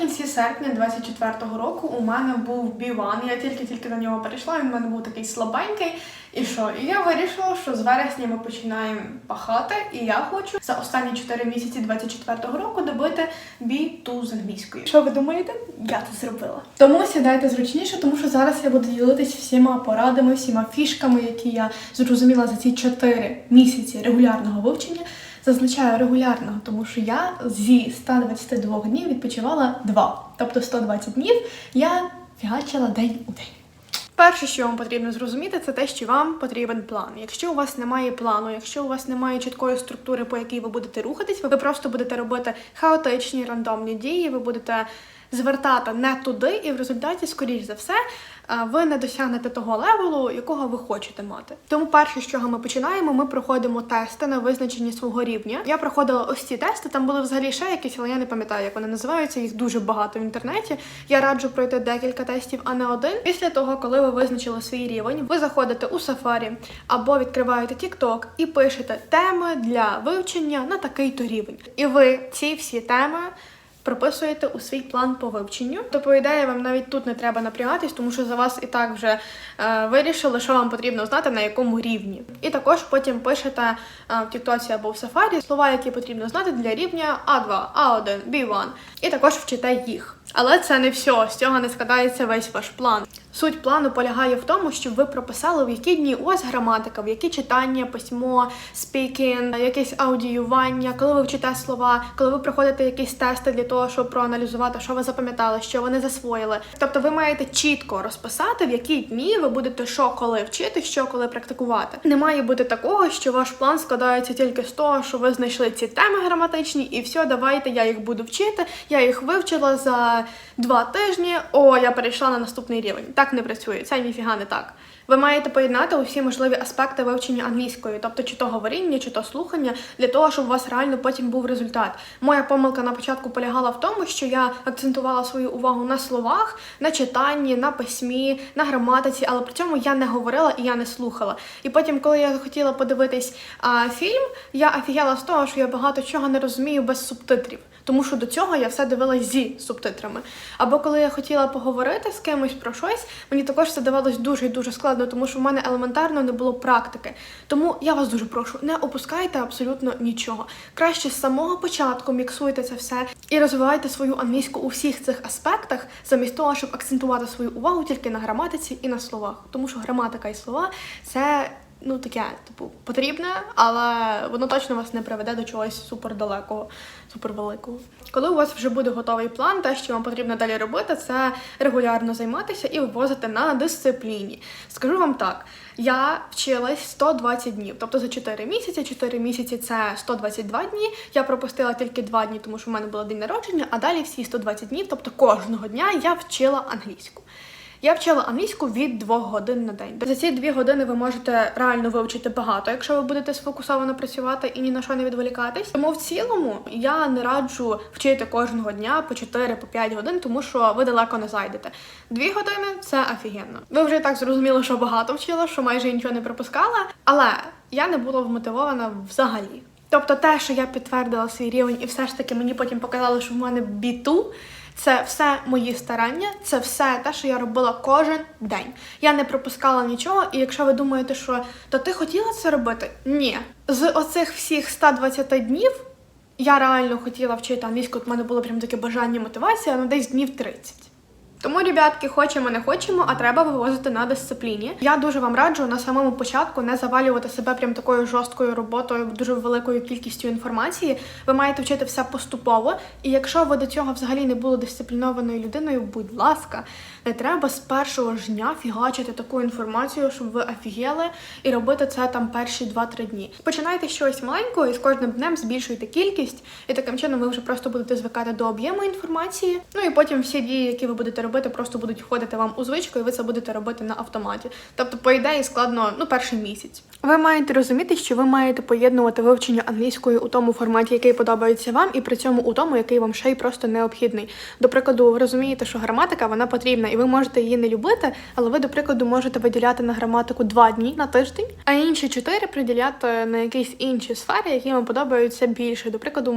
Наприкінці серпня 24-го року у мене був B1, я тільки-тільки на нього перейшла, він у мене був такий слабенький. І що? І я вирішила, що з вересня ми починаємо пахати, і я хочу за останні 4 місяці 24-го року добити B2 з англійської. Що ви думаєте? Я це зробила. Тому сідайте зручніше, тому що зараз я буду ділитись всіма порадами, всіма фішками, які я зрозуміла за ці 4 місяці регулярного вивчення. Зазначаю регулярного, тому що я зі 122 днів відпочивала 2. Тобто 120 днів я фігачила день у день. Перше, що вам потрібно зрозуміти, це те, що вам потрібен план. Якщо у вас немає плану, якщо у вас немає чіткої структури, по якій ви будете рухатись, ви просто будете робити хаотичні рандомні дії, ви будете звертати не туди, і в результаті, скоріш за все, ви не досягнете того левелу, якого ви хочете мати. Тому перше, з чого ми починаємо, ми проходимо тести на визначення свого рівня. Я проходила ось ці тести. Там були взагалі ще якісь, але я не пам'ятаю, як вони називаються. Їх дуже багато в інтернеті. Я раджу пройти декілька тестів, а не один. Після того, коли ви визначили свій рівень, ви заходите у Safari або відкриваєте TikTok і пишете теми для вивчення на такий-то рівень. І ви ці всі теми прописуєте у свій план по вивченню. То, по вам навіть тут не треба напрягатись, тому що за вас і так вже е, вирішили, що вам потрібно знати на якому рівні. І також потім пишете е, в Тіктоці або в Safari слова, які потрібно знати для рівня А2, А1, B1. І також вчите їх. Але це не все, з цього не складається весь ваш план. Суть плану полягає в тому, щоб ви прописали, в які дні у вас граматика, в які читання, письмо, спікінг, якесь аудіювання, коли ви вчите слова, коли ви проходите якісь тести для того, щоб проаналізувати, що ви запам'ятали, що ви не засвоїли. Тобто ви маєте чітко розписати, в які дні ви будете що коли вчити, що коли практикувати. Не має бути такого, що ваш план складається тільки з того, що ви знайшли ці теми граматичні, і все, давайте я їх буду вчити. Я їх вивчила за два тижні. О, я перейшла на наступний рівень. Так не працює. Це ніфіга не так. Ви маєте поєднати усі можливі аспекти вивчення англійської, тобто чи то говоріння, чи то слухання, для того, щоб у вас реально потім був результат. Моя помилка на початку полягала в тому, що я акцентувала свою увагу на словах, на читанні, на письмі, на граматиці, але при цьому я не говорила і я не слухала. І потім, коли я захотіла подивитись а, фільм, я офігела з того, що я багато чого не розумію без субтитрів. Тому що до цього я все дивилась зі субтитрами. Або коли я хотіла поговорити з кимось про щось, мені також це давалось дуже і дуже складно, тому що в мене елементарно не було практики. Тому я вас дуже прошу, не опускайте абсолютно нічого. Краще з самого початку міксуйте це все і розвивайте свою англійську у всіх цих аспектах, замість того, щоб акцентувати свою увагу тільки на граматиці і на словах. Тому що граматика і слова це. Ну, таке, типу, потрібне, але воно точно вас не приведе до чогось супердалекого, супервеликого. Коли у вас вже буде готовий план, те, що вам потрібно далі робити, це регулярно займатися і вивозити на дисципліні. Скажу вам так: я вчилась 120 днів, тобто за 4 місяці. 4 місяці це 122 дні. Я пропустила тільки 2 дні, тому що в мене було день народження, а далі всі 120 днів, тобто кожного дня я вчила англійську. Я вчила англійську від двох годин на день. За ці дві години ви можете реально вивчити багато, якщо ви будете сфокусовано працювати і ні на що не відволікатись. Тому в цілому я не раджу вчити кожного дня по 4-5 годин, тому що ви далеко не зайдете. Дві години це офігенно. Ви вже так зрозуміли, що багато вчила, що майже нічого не пропускала, але я не була вмотивована взагалі. Тобто те, що я підтвердила свій рівень, і все ж таки мені потім показали, що в мене біту. Це все мої старання, це все те, що я робила кожен день. Я не пропускала нічого, і якщо ви думаєте, що то ти хотіла це робити? Ні. З оцих всіх 120 днів я реально хотіла вчити англійську, от в мене було прям таке бажання мотивація, ну десь днів 30. Тому, ребятки, хочемо, не хочемо, а треба вивозити на дисципліні. Я дуже вам раджу на самому початку не завалювати себе прям такою жорсткою роботою, дуже великою кількістю інформації. Ви маєте вчити все поступово. І якщо ви до цього взагалі не були дисциплінованою людиною, будь ласка, не треба з першого ж дня фігачити таку інформацію, щоб ви офігели і робити це там перші 2-3 дні. Починайте щось маленького і з кожним днем збільшуйте кількість, і таким чином ви вже просто будете звикати до об'єму інформації. Ну і потім всі дії, які ви будете робити просто будуть входити вам у звичку, і ви це будете робити на автоматі. Тобто, по ідеї, складно ну перший місяць. Ви маєте розуміти, що ви маєте поєднувати вивчення англійської у тому форматі, який подобається вам, і при цьому у тому, який вам ще й просто необхідний. До прикладу, ви розумієте, що граматика вона потрібна, ви можете її не любити, але ви, до прикладу, можете виділяти на граматику два дні на тиждень, а інші чотири приділяти на якісь інші сфери, які вам подобаються більше. До прикладу,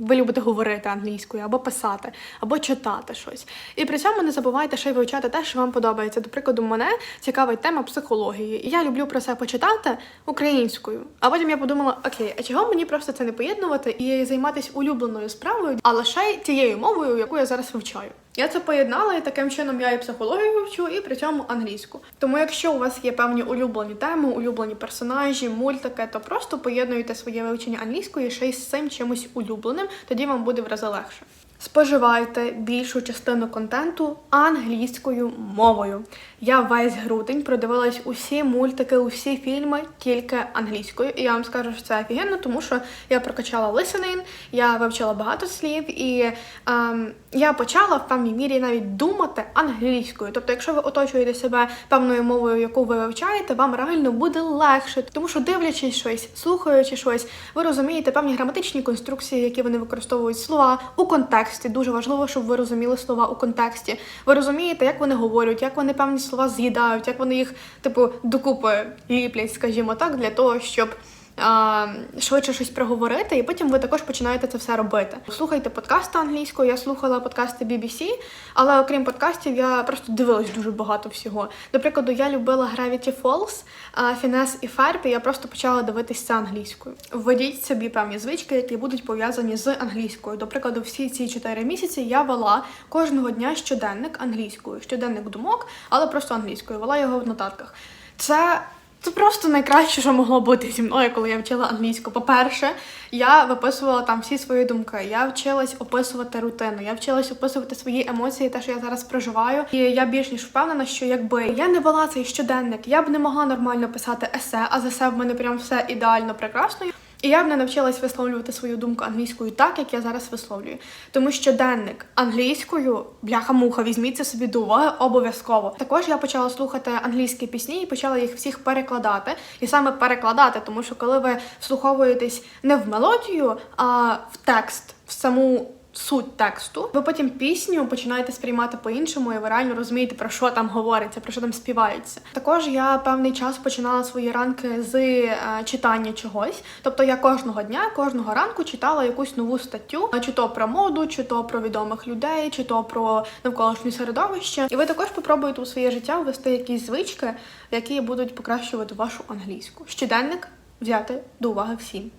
ви любите говорити англійською або писати, або читати щось. І при цьому не забувайте ще й вивчати те, що вам подобається. До прикладу, мене цікавить тема психології. І я люблю про це почитати українською. А потім я подумала: окей, а чого мені просто це не поєднувати і займатися улюбленою справою, а лише й тією мовою, яку я зараз вивчаю. Я це поєднала, і таким чином я і психологію вивчу, і при цьому англійську. Тому, якщо у вас є певні улюблені теми, улюблені персонажі, мультики, то просто поєднуйте своє вивчення англійської ще й з цим чимось улюбленим, тоді вам буде в рази легше. Споживайте більшу частину контенту англійською мовою. Я весь грудень продивилась усі мультики, усі фільми тільки англійською. І я вам скажу, що це офігенно, тому що я прокачала listening, я вивчила багато слів, і ем, я почала в певній мірі навіть думати англійською. Тобто, якщо ви оточуєте себе певною мовою, яку ви вивчаєте, вам реально буде легше, тому що дивлячись щось, слухаючи щось, ви розумієте певні граматичні конструкції, які вони використовують слова у контексті. Дуже важливо, щоб ви розуміли слова у контексті. Ви розумієте, як вони говорять, як вони певні слова з'їдають, як вони їх, типу, докупи ліплять, скажімо так, для того, щоб. Швидше щось проговорити, і потім ви також починаєте це все робити. Слухайте подкасти англійською. Я слухала подкасти BBC, але окрім подкастів, я просто дивилась дуже багато всього. До прикладу, я любила Gravity Falls, Finesse і Ferb, і я просто почала дивитися англійською. Введіть собі певні звички, які будуть пов'язані з англійською. До прикладу, всі ці чотири місяці я вела кожного дня щоденник англійською, щоденник думок, але просто англійською. Вела його в нотатках. Це це просто найкраще, що могло бути зі мною, коли я вчила англійську. По-перше, я виписувала там всі свої думки. Я вчилась описувати рутину, я вчилась описувати свої емоції, те, що я зараз проживаю. І я більш ніж впевнена, що якби я не вела цей щоденник, я б не могла нормально писати есе, а за себе в мене прям все ідеально прекрасно. І я б не навчилась висловлювати свою думку англійською так, як я зараз висловлюю. Тому що денник англійською, бляха-муха, візьміть це собі до уваги обов'язково. Також я почала слухати англійські пісні і почала їх всіх перекладати. І саме перекладати, тому що коли ви вслуховуєтесь не в мелодію, а в текст, в саму. Суть тексту, ви потім пісню починаєте сприймати по-іншому, і ви реально розумієте, про що там говориться, про що там співається. Також я певний час починала свої ранки з е, читання чогось. Тобто я кожного дня, кожного ранку читала якусь нову статтю, чи то про моду, чи то про відомих людей, чи то про навколишнє середовище. І ви також попробуєте у своє життя ввести якісь звички, які будуть покращувати вашу англійську. Щоденник взяти до уваги всім.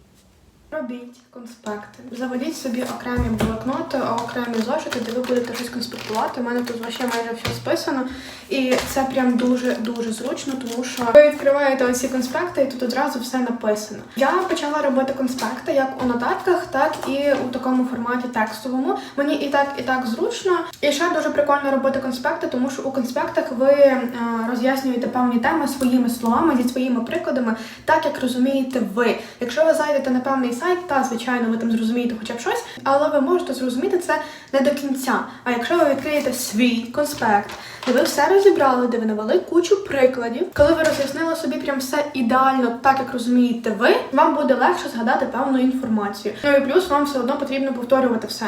Робіть конспекти. Заведіть собі окремі блокноти, окремі зошити, де ви будете щось конспектувати. У мене тут вообще майже все списано. І це прям дуже дуже зручно, тому що ви відкриваєте оці конспекти, і тут одразу все написано. Я почала робити конспекти як у нотатках, так і у такому форматі текстовому. Мені і так, і так зручно. І ще дуже прикольно робити конспекти, тому що у конспектах ви е, роз'яснюєте певні теми своїми словами, зі своїми прикладами, так як розумієте ви. Якщо ви зайдете на певний сайт, та звичайно, ви там зрозумієте хоча б щось, але ви можете зрозуміти це не до кінця. А якщо ви відкриєте свій конспект, де ви все розібрали, де ви навели кучу прикладів, коли ви роз'яснили собі прям все ідеально, так як розумієте ви, вам буде легше згадати певну інформацію. Ну і плюс вам все одно потрібно повторювати все.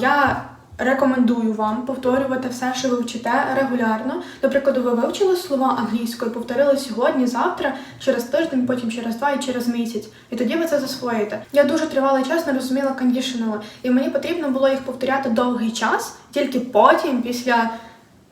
Я Рекомендую вам повторювати все, що ви вчите регулярно. До прикладу, ви вивчили слова англійською, повторили сьогодні, завтра, через тиждень, потім через два і через місяць. І тоді ви це засвоїте. Я дуже тривалий час не розуміла кондішнали, і мені потрібно було їх повторяти довгий час, тільки потім, після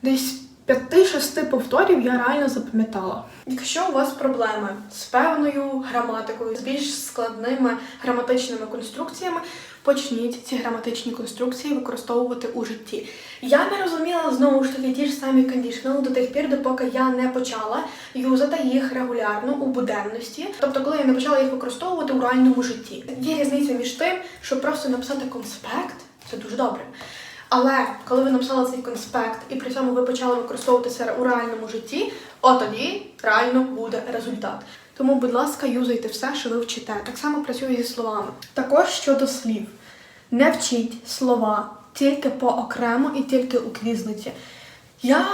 десь. П'яти-шести повторів я реально запам'ятала. Якщо у вас проблеми з певною граматикою, з більш складними граматичними конструкціями, почніть ці граматичні конструкції використовувати у житті. Я не розуміла знову ж таки ті ж самі кондішнали до тих пір, допоки я не почала юзати їх регулярно у буденності. Тобто, коли я не почала їх використовувати у реальному житті. Є різниця між тим, щоб просто написати конспект, це дуже добре. Але коли ви написали цей конспект і при цьому ви почали використовувати це у реальному житті, от тоді реально буде результат. Тому, будь ласка, юзайте все, що ви вчите. Так само працює зі словами. Також щодо слів. Не вчіть слова тільки по окремо і тільки у квізниці. Я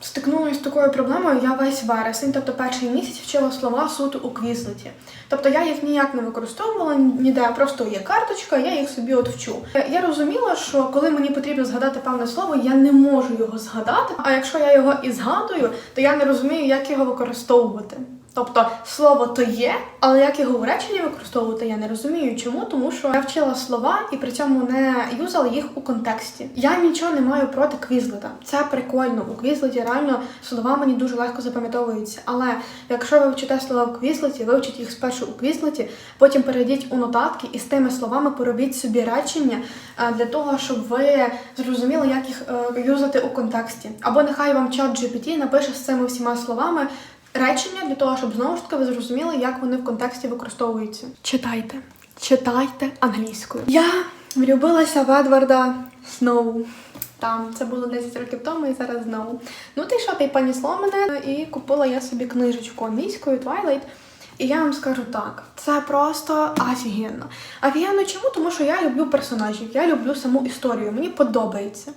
стикнулася з такою проблемою, я весь вересень, тобто перший місяць вчила слова суто у квізлеті. Тобто я їх ніяк не використовувала ніде, просто є карточка, я їх собі от вчу. Я- розуміла, що коли мені потрібно згадати певне слово, я не можу його згадати. А якщо я його і згадую, то я не розумію, як його використовувати. Тобто слово то є, але як його в реченні використовувати, я не розумію. Чому? Тому що я вчила слова і при цьому не юзала їх у контексті. Я нічого не маю проти квізлета. Це прикольно. У квізлеті реально слова мені дуже легко запам'ятовуються. Але якщо ви вчите слова в квізлеті, вивчіть їх спершу у квізлеті, потім перейдіть у нотатки і з тими словами поробіть собі речення е, для того, щоб ви зрозуміли, як їх е, юзати у контексті. Або нехай вам чат GPT напише з цими всіма словами речення для того, щоб знову ж таки ви зрозуміли, як вони в контексті використовуються. Читайте, читайте англійською. Я влюбилася в Едварда Сноу. Там це було 10 років тому і зараз знову. Ну ти що, ти понісло мене і купила я собі книжечку англійською Twilight. І я вам скажу так, це просто офігенно. Офігенно чому? Тому що я люблю персонажів, я люблю саму історію, мені подобається.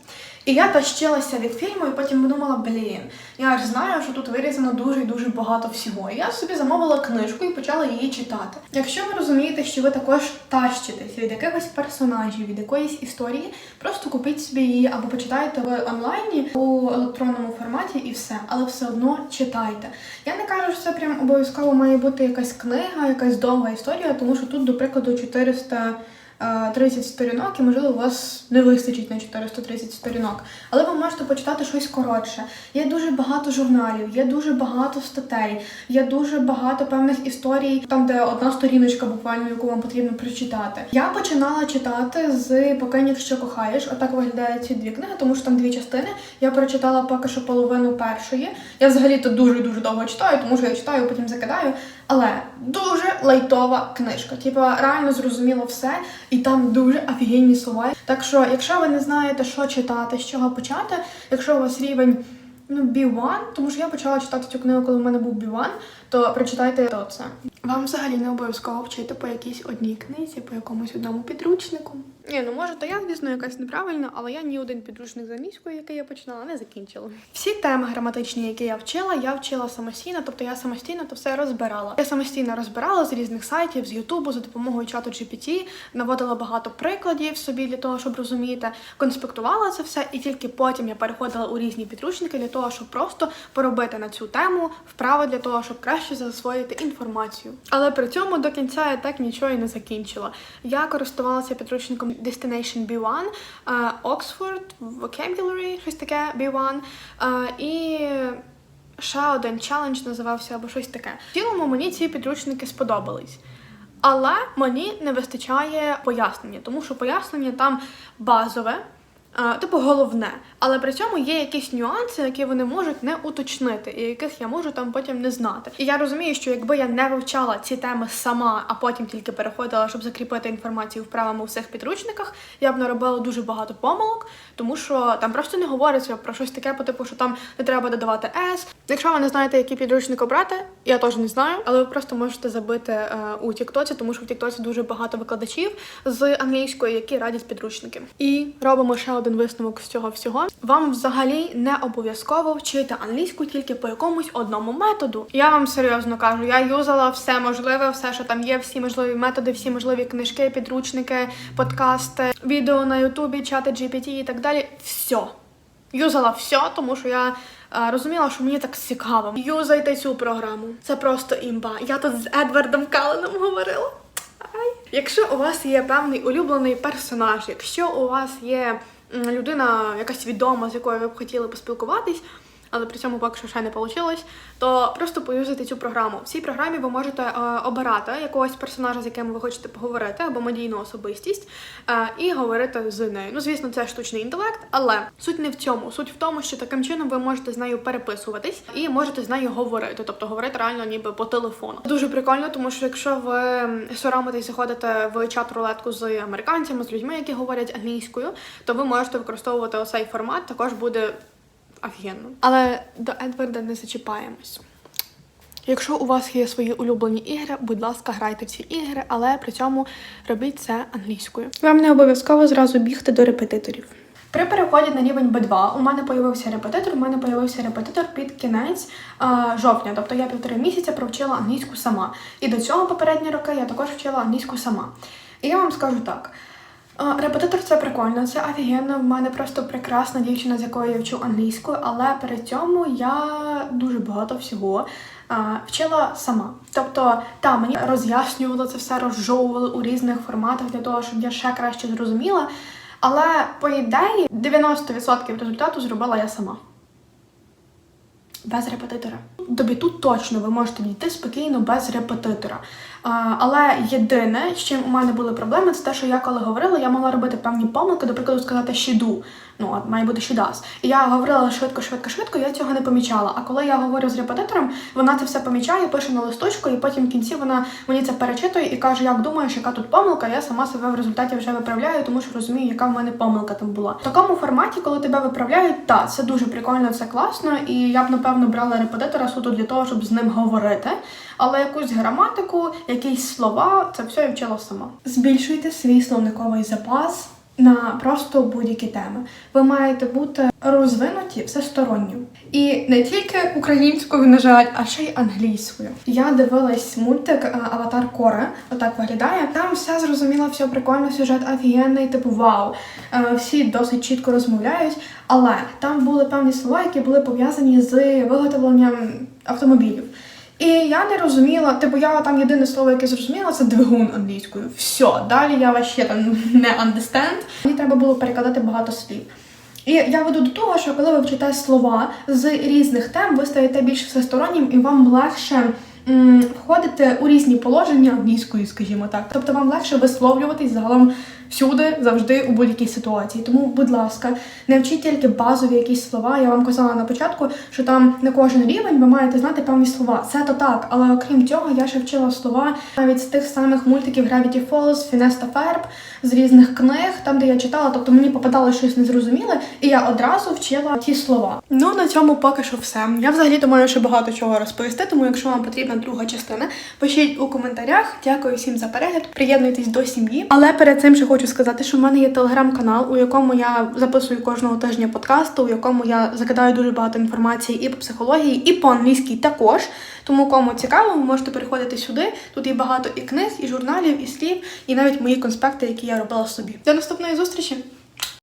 І я тащилася від фільму, і потім подумала, блін, я ж знаю, що тут вирізано дуже і дуже багато всього. І я собі замовила книжку і почала її читати. Якщо ви розумієте, що ви також тащитесь від якихось персонажів, від якоїсь історії, просто купіть собі її або почитайте в онлайні у електронному форматі і все, але все одно читайте. Я не кажу, що це прям обов'язково має бути якась книга, якась довга історія, тому що тут, до прикладу, 400 е, 30 сторінок, і можливо у вас не вистачить на 430 сторінок. Але ви можете почитати щось коротше. Є дуже багато журналів, є дуже багато статей, є дуже багато певних історій, там де одна сторіночка буквально, яку вам потрібно прочитати. Я починала читати з поки ніщо кохаєш. Отак виглядають ці дві книги, тому що там дві частини. Я прочитала поки що половину першої. Я взагалі то дуже дуже довго читаю, тому що я читаю, потім закидаю. Але дуже лайтова книжка. Типа реально зрозуміло все, і там дуже офігенні слова. Так що, якщо ви не знаєте, що читати, з чого почати, якщо у вас рівень ну, B1, тому що я почала читати цю книгу, коли в мене був B1, то прочитайте то це. Вам взагалі не обов'язково вчити по якійсь одній книзі, по якомусь одному підручнику. Ні, ну може, то я, звісно, якась неправильна, але я ні один підручник з англійської, який я починала, не закінчила. Всі теми граматичні, які я вчила, я вчила самостійно, тобто я самостійно то все розбирала. Я самостійно розбирала з різних сайтів, з Ютубу, за допомогою чату GPT, наводила багато прикладів собі для того, щоб розуміти, конспектувала це все, і тільки потім я переходила у різні підручники для того, щоб просто поробити на цю тему вправи для того, щоб краще засвоїти інформацію. Але при цьому до кінця я так нічого і не закінчила. Я користувалася підручником Destination B1, е, Oxford Vocabulary, щось таке B1, е, і ще один челендж називався або щось таке. В цілому мені ці підручники сподобались. Але мені не вистачає пояснення, тому що пояснення там базове, типу головне. Але при цьому є якісь нюанси, які вони можуть не уточнити, і яких я можу там потім не знати. І я розумію, що якби я не вивчала ці теми сама, а потім тільки переходила, щоб закріпити інформацію вправами у всіх підручниках, я б наробила дуже багато помилок, тому що там просто не говориться про щось таке, по типу, що там не треба додавати S. Якщо ви не знаєте, який підручник обрати, я теж не знаю, але ви просто можете забити е, у Тіктоці, тому що в Тіктоці дуже багато викладачів з англійської, які радять підручники. І робимо ще один висновок з цього всього. Вам взагалі не обов'язково вчити англійську тільки по якомусь одному методу. Я вам серйозно кажу, я юзала все можливе, все, що там є, всі можливі методи, всі можливі книжки, підручники, подкасти, відео на Ютубі, чати GPT і так далі. Все. Юзала все, тому що я е, розуміла, що мені так цікаво. Юзайте цю програму. Це просто імба. Я тут з Едвардом Калленом говорила. Ай. Якщо у вас є певний улюблений персонаж, якщо у вас є людина якась відома, з якою ви б хотіли поспілкуватись, але при цьому поки що ще не вийшло, то просто поюзайте цю програму. В цій програмі ви можете е, обирати якогось персонажа, з яким ви хочете поговорити, або медійну особистість, е, і говорити з нею. Ну, звісно, це штучний інтелект, але суть не в цьому. Суть в тому, що таким чином ви можете з нею переписуватись і можете з нею говорити, тобто говорити реально ніби по телефону. Дуже прикольно, тому що якщо ви соромитесь заходите в чат рулетку з американцями, з людьми, які говорять англійською, то ви можете використовувати оцей формат. Також буде офігенно. Але до Едварда не зачіпаємось. Якщо у вас є свої улюблені ігри, будь ласка, грайте в ці ігри, але при цьому робіть це англійською. Вам не обов'язково зразу бігти до репетиторів. При переході на рівень B2 у мене появився репетитор. У мене появився репетитор під кінець а, жовтня. Тобто я півтори місяця провчила англійську сама. І до цього попередні роки я також вчила англійську сама. І я вам скажу так. Репетитор це прикольно, це офігенно. В мене просто прекрасна дівчина, з якою я вчу англійською, але при цьому я дуже багато всього вчила сама. Тобто, та мені роз'яснювали це все, розжовували у різних форматах для того, щоб я ще краще зрозуміла. Але по ідеї 90% результату зробила я сама. Без репетитора. До біту точно ви можете дійти спокійно без репетитора. Але єдине, з чим у мене були проблеми, це те, що я коли говорила, я могла робити певні помилки, до прикладу, сказати щіду. Ну, от має бути щідас. І я говорила швидко, швидко, швидко, я цього не помічала. А коли я говорю з репетитором, вона це все помічає, пише на листочку, і потім в кінці вона мені це перечитує і каже, як думаєш, яка тут помилка, я сама себе в результаті вже виправляю, тому що розумію, яка в мене помилка там була. В такому форматі, коли тебе виправляють, та це дуже прикольно, це класно, і я б напевно брала репетитора суто для того, щоб з ним говорити. Але якусь граматику, якісь слова, це все я вчила сама. Збільшуйте свій словниковий запас на просто будь-які теми. Ви маєте бути розвинуті всесторонньо. І не тільки українською, на жаль, а ще й англійською. Я дивилась мультик е, Аватар Коре, отак виглядає. Там все зрозуміло, все прикольно, сюжет офігенний, типу вау. Е, Всі досить чітко розмовляють, але там були певні слова, які були пов'язані з виготовленням автомобілів. І я не розуміла, типу, я там єдине слово, яке зрозуміла, це двигун англійською. Все, далі я вообще там не understand. Мені треба було перекладати багато слів. І я веду до того, що коли ви вчите слова з різних тем, ви стаєте більш всестороннім і вам легше входити у різні положення англійської, скажімо так. Тобто вам легше висловлюватись загалом всюди, завжди у будь-якій ситуації. Тому, будь ласка, не вчіть тільки базові якісь слова. Я вам казала на початку, що там на кожен рівень ви маєте знати певні слова. Це то так, але окрім цього, я ще вчила слова навіть з тих самих мультиків Gravity Falls, Phineas та Ferb, з різних книг, там де я читала, тобто мені попадало щось незрозуміле, і я одразу вчила ті слова. Ну на цьому поки що все. Я взагалі думаю, що багато чого розповісти, тому якщо вам потрібна друга частина, пишіть у коментарях. Дякую всім за перегляд. Приєднуйтесь до сім'ї. Але перед цим ще хочу сказати, що в мене є телеграм-канал, у якому я записую кожного тижня подкасти, у якому я закидаю дуже багато інформації і по психології, і по англійській також. Тому кому цікаво, ви можете переходити сюди. Тут є багато і книг, і журналів, і слів, і навіть мої конспекти, які я робила собі. До наступної зустрічі!